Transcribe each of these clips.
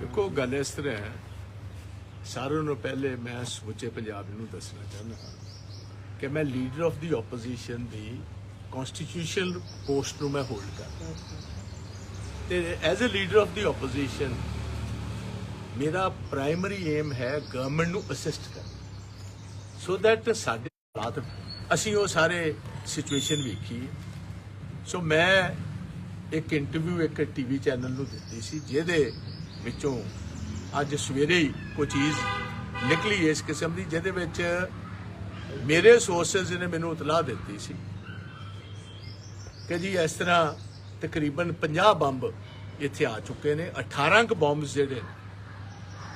ਦੇਖੋ ਗੱਲ ਇਸ ਤਰ੍ਹਾਂ ਹੈ। ਸਾਰਿਆਂ ਨੂੰ ਪਹਿਲੇ ਮੈਂ ਸਮੁੱਚੇ ਪੰਜਾਬ ਨੂੰ ਦੱਸਣਾ ਚਾਹੁੰਦਾ ਕਿ ਮੈਂ ਲੀਡਰ ਆਫ ਦੀ ਆਪੋਜੀਸ਼ਨ ਦੀ ਕਨਸਟੀਟਿਊਸ਼ਨਲ ਪੋਸਟ ਨੂੰ ਮੈਂ ਹੋਲਡ ਕਰਦਾ ਤੇ as a leader of the opposition ਮੇਰਾ ਪ੍ਰਾਇਮਰੀ ਏਮ ਹੈ ਗਵਰਨਮੈਂਟ ਨੂੰ ਅਸਿਸਟ ਕਰਨਾ। ਸੋ ਦੈਟ ਸਾਡੇ ਰਾਤ ਅਸੀਂ ਉਹ ਸਾਰੇ ਸਿਚੁਏਸ਼ਨ ਵੇਖੀ ਸੋ ਮੈਂ ਇੱਕ ਇੰਟਰਵਿਊ ਇੱਕ ਟੀਵੀ ਚੈਨਲ ਨੂੰ ਦਿੱਤੀ ਸੀ ਜਿਹਦੇ ਵਿੱਚੋਂ ਅੱਜ ਸਵੇਰੇ ਹੀ ਕੋਈ ਚੀਜ਼ ਨਿਕਲੀ ਇਸ ਕਿਸਮ ਦੀ ਜਿਹਦੇ ਵਿੱਚ ਮੇਰੇ ਸੋਰਸਸ ਨੇ ਮੈਨੂੰ ਇਤਲਾਹ ਦਿੱਤੀ ਸੀ ਕਿ ਜੀ ਇਸ ਤਰ੍ਹਾਂ ਤਕਰੀਬਨ 50 ਬੰਬ ਇੱਥੇ ਆ ਚੁੱਕੇ ਨੇ 18 ਕ ਬੰਬਸ ਜਿਹੜੇ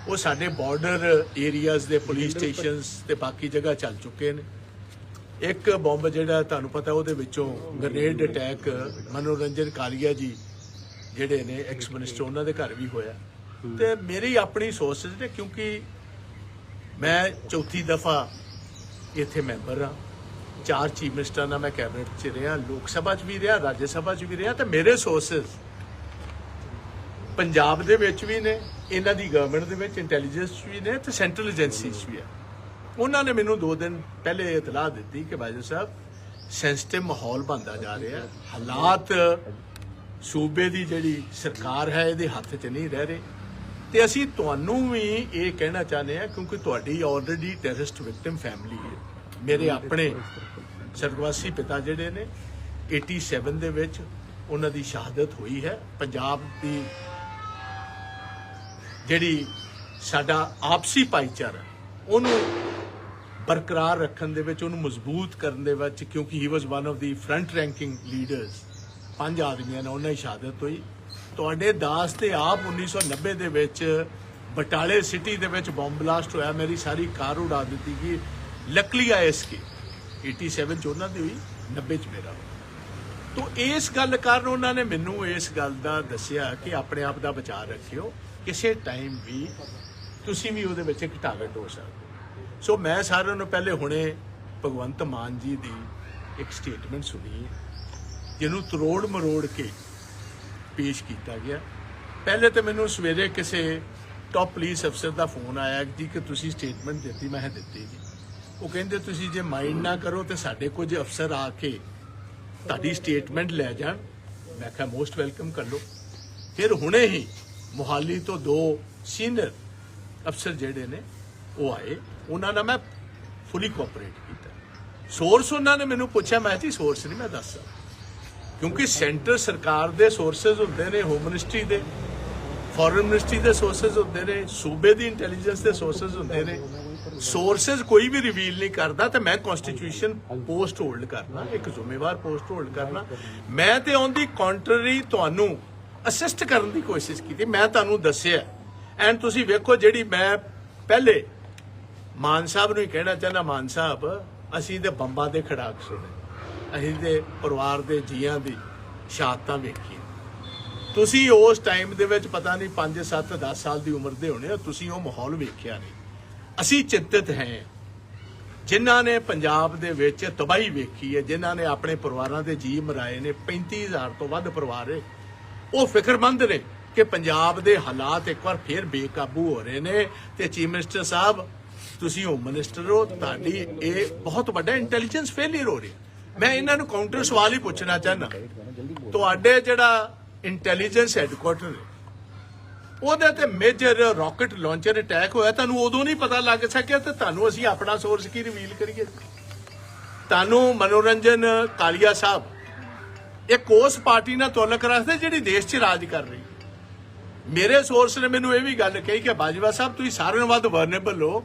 ਉਹ ਸਾਡੇ ਬਾਰਡਰ ਏਰੀਆਜ਼ ਦੇ ਪੁਲਿਸ ਸਟੇਸ਼ਨਸ ਤੇ ਬਾਕੀ ਜਗ੍ਹਾ ਚੱਲ ਚੁੱਕੇ ਨੇ। ਇੱਕ ਬੰਬ ਜਿਹੜਾ ਤੁਹਾਨੂੰ ਪਤਾ ਉਹਦੇ ਵਿੱਚੋਂ ਗ੍ਰੇਨੇਡ ਅਟੈਕ ਮਨੋਰੰਜਨ ਕਾਲੀਆ ਜੀ ਜਿਹੜੇ ਨੇ ਐਕਸ ਮਿਨਿਸਟਰ ਉਹਨਾਂ ਦੇ ਘਰ ਵੀ ਹੋਇਆ। ਤੇ ਮੇਰੀ ਆਪਣੀ ਸੋਰਸਸ ਨੇ ਕਿਉਂਕਿ ਮੈਂ ਚੌਥੀ ਦਫਾ ਇੱਥੇ ਮੈਂਬਰ ਹਾਂ। ਚਾਰ ਚੀਫ ਮਿਨਿਸਟਰਾਂ ਨਾਲ ਮੈਂ ਕੈਬਨਿਟ 'ਚ ਰਿਹਾ, ਲੋਕ ਸਭਾ 'ਚ ਵੀ ਰਿਹਾ, ਰਾਜ ਸਭਾ 'ਚ ਵੀ ਰਿਹਾ। ਤੇ ਮੇਰੇ ਸੋਰਸਸ ਪੰਜਾਬ ਦੇ ਵਿੱਚ ਵੀ ਨੇ, ਇਹਨਾਂ ਦੀ ਗਵਰਨਮੈਂਟ ਦੇ ਵਿੱਚ ਇੰਟੈਲੀਜੈਂਸ ਵੀ ਨੇ ਤੇ ਸੈਂਟਰਲ ਏਜੰਸੀਜ਼ 'ਚ ਵੀ ਆ। ਉਹਨਾਂ ਨੇ ਮੈਨੂੰ 2 ਦਿਨ ਪਹਿਲੇ ਇਤਲਾਹ ਦਿੱਤੀ ਕਿ ਬਾਜੂ ਸਾਹਿਬ ਸੈਂਸਿਟਿਵ ਮਾਹੌਲ ਬਣਦਾ ਜਾ ਰਿਹਾ ਹੈ। ਹਾਲਾਤ ਸੂਬੇ ਦੀ ਜਿਹੜੀ ਸਰਕਾਰ ਹੈ, ਇਹਦੇ ਹੱਥ 'ਚ ਨਹੀਂ ਰਹਿ ਰਹੇ। ਤੇ ਅਸੀਂ ਤੁਹਾਨੂੰ ਵੀ ਇਹ ਕਹਿਣਾ ਚਾਹੁੰਦੇ ਹਾਂ, ਕਿਉਂਕਿ ਤੁਹਾਡੀ ਆਲਰੇਡੀ ਟੈਰਰਿਸਟ ਵਿਕਟਿਮ ਫੈਮਿਲੀ ਹੈ। ਮੇਰੇ ਆਪਣੇ ਸਰਗਵਾਸੀ ਪਿਤਾ ਜਿਹੜੇ ਨੇ 87 ਦੇ ਵਿੱਚ ਉਹਨਾਂ ਦੀ ਸ਼ਹਾਦਤ ਹੋਈ ਹੈ। ਪੰਜਾਬ ਦੀ ਜਿਹੜੀ ਸਾਡਾ ਆਪਸੀ ਭਾਈਚਾਰਾ, ਉਹਨੂੰ ਬਰਕਰਾਰ ਰੱਖਣ ਦੇ ਵਿੱਚ, ਉਹਨੂੰ ਮਜ਼ਬੂਤ ਕਰਨ ਦੇ ਵਿੱਚ, ਕਿਉਂਕਿ he was one of the front ranking leaders ਪੰਜ ਆਦਮੀਆਂ ਨੇ, ਉਹਨਾਂ ਦੀ ਸ਼ਹਾਦਤ ਹੋਈ। ਤੁਹਾਡੇ ਦਾਸ ਤੇ ਆਪ 1990 ਦੇ ਵਿੱਚ ਬਟਾਲੇ ਸਿਟੀ ਦੇ ਵਿੱਚ ਬੰਬ ਬਲਾਸਟ ਹੋਇਆ। ਮੇਰੀ ਸਾਰੀ ਕਾਰ ਉਡਾ ਦਿੱਤੀ ਗਈ। ਲੱਕਲੀ ਆਇਸ ਕੀ 87 ਚ ਉਹਨਾਂ ਦੀ ਹੋਈ 90 ਚ ਮੇਰਾ ਹੋਇਆ। ਤੋ ਇਸ ਗੱਲ ਕਾਰਨ ਉਹਨਾਂ ਨੇ ਮੈਨੂੰ ਇਸ ਗੱਲ ਦਾ ਦੱਸਿਆ ਕਿ ਆਪਣੇ ਆਪ ਦਾ ਬਚਾਅ ਰੱਖਿਓ। ਕਿਸੇ ਟਾਈਮ ਵੀ ਤੁਸੀਂ ਵੀ ਉਹਦੇ ਵਿੱਚ ਇੱਕ ਟਾਰਗੇਟ ਹੋ ਸਕਦੇ ਸੋ ਮੈਂ ਸਾਰਿਆਂ ਨੂੰ ਪਹਿਲੇ ਹੁਣੇ ਭਗਵੰਤ ਮਾਨ ਜੀ ਦੀ ਇੱਕ ਸਟੇਟਮੈਂਟ ਸੁਣੀ ਜਿਹਨੂੰ ਤਰੋੜ ਮਰੋੜ ਕੇ ਪੇਸ਼ ਕੀਤਾ ਗਿਆ। ਪਹਿਲੇ ਤਾਂ ਮੈਨੂੰ ਸਵੇਰੇ ਕਿਸੇ ਟਾਪ ਪੁਲਿਸ ਅਫਸਰ ਦਾ ਫੋਨ ਆਇਆ ਜੀ ਕਿ ਤੁਸੀਂ ਸਟੇਟਮੈਂਟ ਦਿੱਤੀ, ਮੈਂ ਦਿੱਤੀ ਜੀ। ਉਹ ਕਹਿੰਦੇ, ਤੁਸੀਂ ਜੇ ਮਾਈਂਡ ਨਾ ਕਰੋ ਤੇ ਸਾਡੇ ਕੁਝ ਅਫਸਰ ਆ ਕੇ ਤੁਹਾਡੀ ਸਟੇਟਮੈਂਟ ਲੈ ਜਾਣ। ਮੈਂ ਕਿਹਾ ਮੋਸਟ ਵੈਲਕਮ ਕਰ ਲਓ। ਫਿਰ ਹੁਣੇ ਹੀ ਮੁਹਾਲੀ ਤੋਂ ਦੋ ਸੀਨੀਅਰ ਅਫਸਰ ਜਿਹੜੇ ਨੇ, ਉਹ ਆਏ। ਉਹਨਾਂ ਨਾਲ ਮੈਂ ਫੁੱਲੀ ਕੋਆਪਰੇਟ ਕੀਤਾ। ਸੋਰਸ ਉਹਨਾਂ ਨੇ ਮੈਨੂੰ ਪੁੱਛਿਆ, ਮੈਂ ਜੀ ਸੋਰਸ ਨਹੀਂ, ਮੈਂ ਦੱਸ ਕਿਉਂਕਿ ਸੈਂਟਰ ਸਰਕਾਰ ਦੇ ਸੋਰਸਸ ਹੁੰਦੇ ਨੇ ਹੋਮ ਮਿਨਿਸਟਰੀ ਦੇ ਫੋਰਨ ਮਿਨਿਸਟਰੀ ਦੇ ਸੋਰਸਸ ਹੁੰਦੇ ਨੇ, ਸੂਬੇ ਦੀ ਇੰਟੈਲੀਜੈਂਸ ਦੇ ਸੋਰਸਸ ਹੁੰਦੇ ਨੇ। ਸੋਰਸਸ ਕੋਈ ਵੀ ਰਿਵੀਲ ਨਹੀਂ ਕਰਦਾ ਤੇ ਮੈਂ ਕਨਸਟੀਟਿਊਸ਼ਨ ਪੋਸਟ ਹੋਲਡ ਕਰਨਾ, ਇੱਕ ਜ਼ਿੰਮੇਵਾਰ ਪੋਸਟ ਹੋਲਡ ਕਰਨਾ। ਮੈਂ ਤੇ ਔਨ ਦੀ ਕੰਟਰੀ ਤੁਹਾਨੂੰ ਅਸਿਸਟ ਕਰਨ ਦੀ ਕੋਸ਼ਿਸ਼ ਕੀਤੀ, ਮੈਂ ਤੁਹਾਨੂੰ ਦੱਸਿਆ। ਐਂਡ ਤੁਸੀਂ ਵੇਖੋ ਜਿਹੜੀ ਮੈਂ ਪਹਿਲੇ ਮਾਨ ਸਾਹਿਬ ਨੂੰ ਹੀ ਕਹਿਣਾ ਚਾਹੁੰਦਾ, ਮਾਨ ਸਾਹਿਬ, ਅਸੀਂ ਤੇ ਬੰਬਾਂ ਦੇ ਖੜਾਕ ਸੁਣੇ ਅਸੀਂ ਤੇ ਪਰਿਵਾਰ ਦੇ ਜੀਆਂ ਦੀ ਸ਼ਹਾਦਤਾਂ ਵੇਖੀ ਤੁਸੀਂ ਉਸ ਟਾਈਮ ਦੇ ਵਿੱਚ ਪਤਾ ਨਹੀਂ 5 7 10 ਸਾਲ ਦੀ ਉਮਰ ਦੇ ਹੋਣੇ ਤੁਸੀਂ ਉਹ ਮਾਹੌਲ ਵੇਖਿਆ ਨਹੀਂ। ਅਸੀਂ ਚਿੰਤਤ ਹਾਂ। ਜਿਨ੍ਹਾਂ ਨੇ ਪੰਜਾਬ ਦੇ ਵਿੱਚ ਤਬਾਹੀ ਵੇਖੀ ਹੈ, ਜਿਨ੍ਹਾਂ ਨੇ ਆਪਣੇ ਪਰਿਵਾਰਾਂ ਦੇ ਜੀ ਮਰਾਏ ਨੇ 35000 ਤੋਂ ਵੱਧ ਪਰਿਵਾਰ ਹੈ ਉਹ ਫਿਕਰਮੰਦ ਨੇ ਕਿ ਪੰਜਾਬ ਦੇ ਹਾਲਾਤ ਇੱਕ ਵਾਰ ਫੇਰ ਬੇਕਾਬੂ ਹੋ ਰਹੇ ਨੇ ਤੇ ਚੀਫ ਮਿਨਿਸਟਰ ਸਾਹਿਬ ਤੁਸੀਂ ਹੋਮ ਮਿਨਿਸਟਰ ਹੋ, ਤੁਹਾਡੀ ਇਹ ਬਹੁਤ ਵੱਡਾ ਇੰਟੈਲੀਜੈਂਸ ਫੇਲਿਅਰ ਹੋ ਰਿਹਾ ਮੈਂ ਇਹਨਾਂ ਨੂੰ ਕਾਊਂਟਰ ਸਵਾਲ ਹੀ ਪੁੱਛਣਾ ਚਾਹਨਾ ਤੁਹਾਡੇ ਜਿਹੜਾ ਇੰਟੈਲੀਜੈਂਸ ਹੈੱਡਕੁਆਟਰ ਹੈ, ਉਹਦੇ ਤੇ ਮੇਜਰ ਰਾਕਟ ਲਾਂਚਰ ਅਟੈਕ ਹੋਇਆ, ਤੁਹਾਨੂੰ ਉਦੋਂ ਨਹੀਂ ਪਤਾ ਲੱਗ ਸਕਿਆ ਤੇ ਤੁਹਾਨੂੰ ਅਸੀਂ ਆਪਣਾ ਸੋਰਸ ਕੀ ਰਿਵੀਲ ਕਰੀਏ? ਤੁਹਾਨੂੰ ਮਨੋਰੰਜਨ ਕਾਲੀਆ ਸਾਹਿਬ ਇੱਕ ਉਸ ਪਾਰਟੀ ਨਾਲ ਤੁਲਕ ਰੱਖਦੇ ਜਿਹੜੀ ਦੇਸ਼ 'ਚ ਰਾਜ ਕਰ ਰਹੀ ਮੇਰੇ ਸੋਰਸ ਨੇ ਮੈਨੂੰ ਇਹ ਵੀ ਗੱਲ ਕਹੀ ਕਿ ਬਾਜਵਾ ਸਾਹਿਬ, ਤੁਸੀਂ ਸਾਰਿਆਂ ਨਾਲੋਂ ਵੱਧ ਵਰਨੇਬਲ ਹੋ।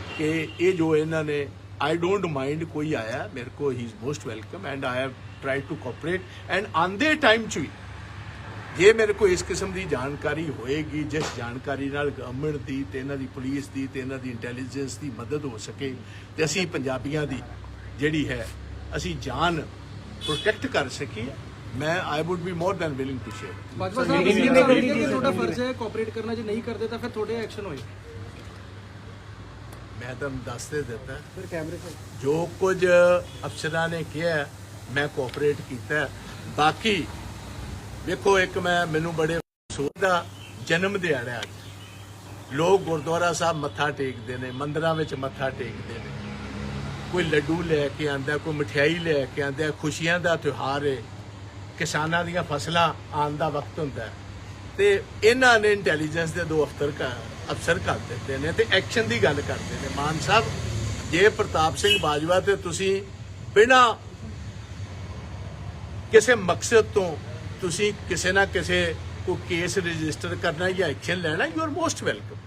ਕਿ ਇਹ ਜੋ ਇਹਨਾਂ ਨੇ ਆਈ ਡੋਂਟ ਮਾਈਂਡ ਕੋਈ ਆਇਆ ਮੇਰੇ ਕੋ he is most welcome and I have tried to cooperate and on the time ਚ ਵੀ ਜੇ ਮੇਰੇ ਕੋਲ ਇਸ ਕਿਸਮ ਦੀ ਜਾਣਕਾਰੀ ਹੋਏਗੀ ਜਿਸ ਜਾਣਕਾਰੀ ਨਾਲ ਗਵਰਨਮੈਂਟ ਦੀ ਤੇ ਇਹਨਾਂ ਦੀ ਪੁਲਿਸ ਦੀ ਤੇ ਇਹਨਾਂ ਦੀ ਇੰਟੈਲੀਜੈਂਸ ਦੀ ਮਦਦ ਹੋ ਸਕੇ ਤੇ ਅਸੀਂ ਪੰਜਾਬੀਆਂ ਦੀ ਜਿਹੜੀ ਹੈ ਅਸੀਂ ਜਾਨ ਪ੍ਰੋਟੈਕਟ ਕਰ ਸਕੀਏ ਮੈਂ I would be more than willing to share Bajwa ਸਾਹਿਬ ਇਹ ਕਿ ਤੁਹਾਡਾ ਫਰਜ਼ ਹੈ ਕੋਆਪਰੇਟ ਕਰਨਾ ਜੇ ਨਹੀਂ ਕਰਦੇ ਤਾਂ ਫਿਰ ਤੁਹਾਡੇ ਐਕਸ਼ਨ ਹੋਏ। ਮੈਂ ਤੁਹਾਨੂੰ ਦੱਸ ਦੇ ਦਿੱਤਾ। ਫਿਰ ਕੈਮਰੇ ਜੋ ਕੁਝ ਅਫਸਰਾਂ ਨੇ ਕਿਹਾ ਮੈਂ ਕੋਆਪਰੇਟ ਕੀਤਾ। ਬਾਕੀ ਵੇਖੋ ਇੱਕ ਮੈਂ ਮੈਨੂੰ ਬੜੇ ਅਫਸੋਸ ਦਾ ਜਨਮ ਦਿਹਾੜਾ ਅੱਜ। ਲੋਕ ਗੁਰਦੁਆਰਾ ਸਾਹਿਬ ਮੱਥਾ ਟੇਕਦੇ ਨੇ ਮੰਦਰਾਂ ਵਿੱਚ ਮੱਥਾ ਟੇਕਦੇ ਨੇ। ਕੋਈ ਲੱਡੂ ਲੈ ਕੇ ਆਂਦਾ ਕੋਈ ਮਠਿਆਈ ਲੈ ਕੇ ਆਂਦਾ ਖੁਸ਼ੀਆਂ ਦਾ ਤਿਉਹਾਰ ਹੈ ਕਿਸਾਨਾਂ ਦੀਆਂ ਫਸਲਾਂ ਆਉਣ ਦਾ ਵਕਤ ਹੁੰਦਾ। ਤੇ ਇਹਨਾਂ ਨੇ ਇੰਟੈਲੀਜੈਂਸ ਦੇ ਦੋ ਅਫਸਰ ਕਾ ਅਫਸਰ ਕਰ ਦਿੱਤੇ ਨੇ ਤੇ ਐਕਸ਼ਨ ਦੀ ਗੱਲ ਕਰਦੇ ਨੇ। ਮਾਨ ਸਾਹਿਬ, ਜੇ ਪ੍ਰਤਾਪ ਸਿੰਘ ਬਾਜਵਾ ਤੇ ਤੁਸੀਂ ਬਿਨਾਂ ਕਿਸੇ ਮਕਸਦ ਤੋਂ ਤੁਸੀਂ ਕਿਸੇ ਨਾ ਕਿਸੇ ਕੋ ਕੇਸ ਰਜਿਸਟਰ ਕਰਨਾ ਜਾਂ ਐਕਸ਼ਨ ਲੈਣਾ ਯੂ ਆਰ ਮੋਸਟ ਵੈਲਕਮ